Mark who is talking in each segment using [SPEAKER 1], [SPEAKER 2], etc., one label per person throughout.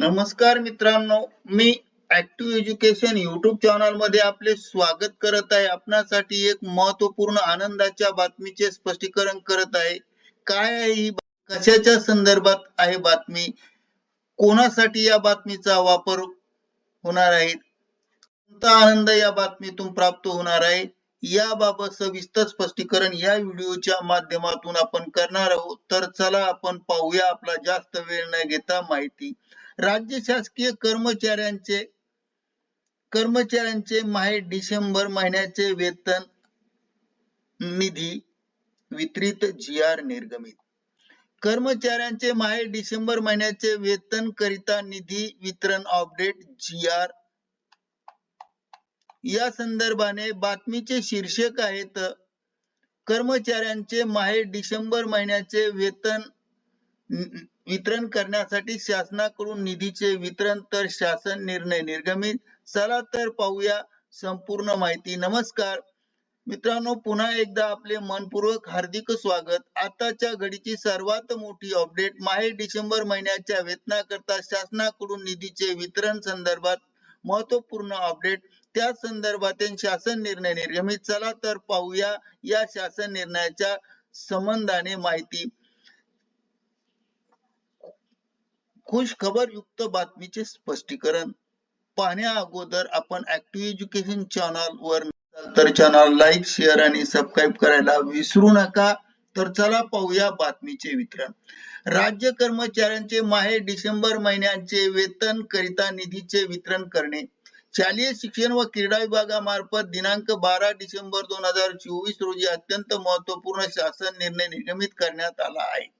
[SPEAKER 1] नमस्कार मित्रांनो मी ऍक्टिव्ह एज्युकेशन युट्यूब चॅनलमध्ये आपले स्वागत करत आहे. आपणासाठी एक महत्त्वपूर्ण आनंदाच्या बातमीचे स्पष्टीकरण करत आहे. काय आहे ही कशाच्या संदर्भात आहे बातमी? कोणासाठी या बातमीचा वापर होणार आहे? कोणता आनंद या बातमीतून प्राप्त होणार आहे? याबाबत सविस्तर स्पष्टीकरण या व्हिडिओच्या माध्यमातून आपण करणार आहोत. तर चला आपण पाहूया. आपला जास्त वेळ न घेता माहिती. राज्य शासकीय कर्मचाऱ्यांचे कर्मचाऱ्यांचे माहे डिसेंबर महिन्याचे वेतन निधी वितरित जी आर निर्गमित. कर्मचाऱ्यांचे माहे डिसेंबर महिन्याचे वेतन करिता निधी वितरण अपडेट जी आर. या संदर्भाने बातमीचे शीर्षक आहेत कर्मचाऱ्यांचे माहे डिसेंबर महिन्याचे वेतन वितरण करण्यासाठी शासनाकडून निधीचे वितरण तर शासन निर्णय निर्गमित. चला तर पाहूया संपूर्ण माहिती. नमस्कार. मित्रांनो पुन्हा एकदा आपले मनपूर्वक हार्दिक स्वागत. आताच्या घडीची सर्वात मोठी अपडेट माहे डिसेंबर महिन्याच्या वेतनाकरता शासनाकडून निधीचे वितरण संदर्भात महत्त्वपूर्ण अपडेट. त्या संदर्भातील शासन निर्णय निर्गमित. चला तर पाहूया या शासन निर्णयाच्या संबंधाने माहिती. खुश खबर युक्त बातमीचे स्पष्टीकरण. पाहण्या अगोदर आपण ऍक्टिव्ह एज्युकेशन चॅनल वर तर चॅनल लाईक शेअर आणि सबस्क्राईब करायला विसरू नका. तर चला पाहूया बातमीचे वितरण. राज्य कर्मचाऱ्यांचे माहे डिसेंबर महिन्याचे वेतन करिता निधीचे वितरण करणे. शालेय शिक्षण व क्रीडा विभागामार्फत दिनांक बारा डिसेंबर दोन हजार चोवीस रोजी अत्यंत महत्त्वपूर्ण शासन निर्णय निर्गमित करण्यात आला आहे.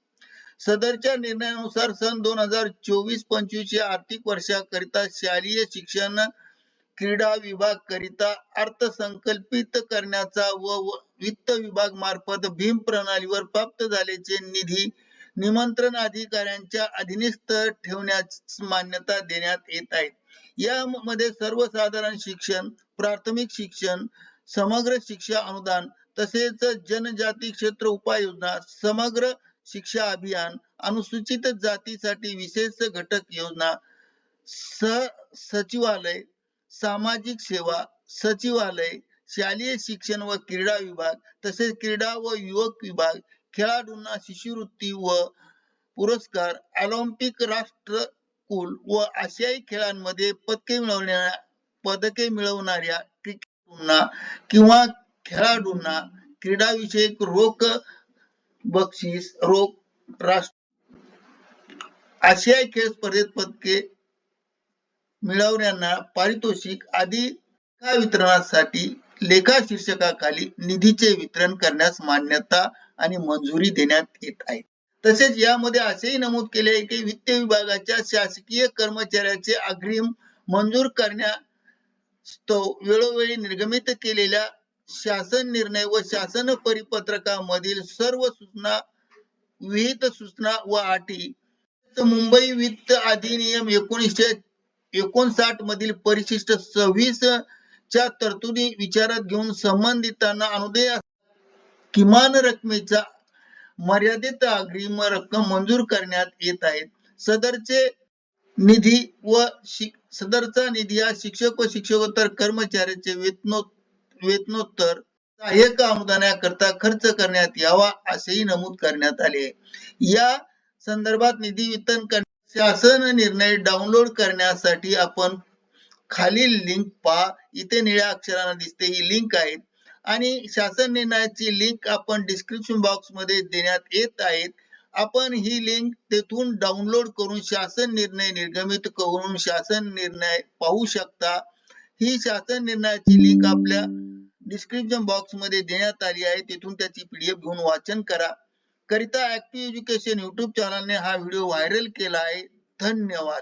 [SPEAKER 1] सदरच्या निर्णयानुसार सन दोन हजार चोवीस पंचवीस या आर्थिक वर्षाकरिता शालेय शिक्षण क्रीडा विभाग करिता अर्थसंकल्पित करण्याचा व वित्त विभाग मार्फत भीम प्रणालीवर प्राप्त झालेचे निधी निमंत्रण अधिकाऱ्यांच्या अधीनस्थ ठेवण्यास मान्यता देण्यात येत आहे. यामध्ये सर्वसाधारण शिक्षण प्राथमिक शिक्षण समग्र शिक्षा अनुदान तसेच जनजाती क्षेत्र उपाययोजना समग्र शिक्षा अभियान अनुसूचित जातीसाठी विशेष घटक योजना स सचिवालय सामाजिक सेवा सचिवालय शालेय शिक्षण व क्रीडा विभाग तसेच क्रीडा व युवक विभाग खेळाडूंना शिष्यवृत्ती व पुरस्कार ऑलिम्पिक राष्ट्र कुल व आशियाई खेळांमध्ये पदके मिळवणाऱ्या पदके मिळवणाऱ्या क्रिकेटपटूंना किंवा खेळाडूंना क्रीडाविषयक रोख बक्षीस रोख राष्ट्र आशियाई खेळ स्पर्धेत पदके मिळवण्याना पारितोषिक आदी लेखा वितरणासाठी लेखा शीर्षकाखाली निधीचे वितरण करण्यास मान्यता आणि मंजुरी देण्यात येत आहे. तसेच यामध्ये असेही नमूद केले आहे की वित्त विभागाच्या शासकीय कर्मचाऱ्याचे अग्रिम मंजूर करण्यास्तव वेळोवेळी निर्गमित केलेल्या शासन निर्णय व शासन परिपत्रकामधील सर्व सूचना विहित सूचना व अटी. मुंबई वित्त अधिनियम एकोणीसशे एकोणसाठ मधील परिशिष्ट सव्वीस च्या तरतुदी विचारात घेऊन संबंधितांना अनुदय किमान रकमेचा मर्यादित अग्रिम रक्कम मंजूर करण्यात येत आहेत. सदरचे निधी व शि- सदरचा निधी हा शिक्षक व शिक्षकोत्तर कर्मचाऱ्याचे वेतनोत्तर वेतनोत्तर सहाय्यक अनुदानाकरता खर्च करण्यात यावा असेही नमूद करण्यात आले. या संदर्भात निधी वितरण कर शासन निर्णय डाउनलोड करण्यासाठी आपण खालील लिंक पहा इथे निळ्या अक्षराने दिसते ही लिंक आहे. आणि शासन निर्णयाची लिंक आपण डिस्क्रिप्शन बॉक्समध्ये देण्यात येत आहेत. आपण ही लिंक तेथून डाउनलोड करून शासन निर्णय निर्गमित करून शासन निर्णय पाहू शकता. ही शासन निर्णयाची लिंक आपल्या डिस्क्रिप्शन बॉक्समध्ये देण्यात आली आहे. तिथून त्याची पीडीएफ घेऊन वाचन करा. करिता ऍक्टिव्ह एज्युकेशन युट्यूब चॅनलने हा व्हिडिओ व्हायरल केला आहे. धन्यवाद.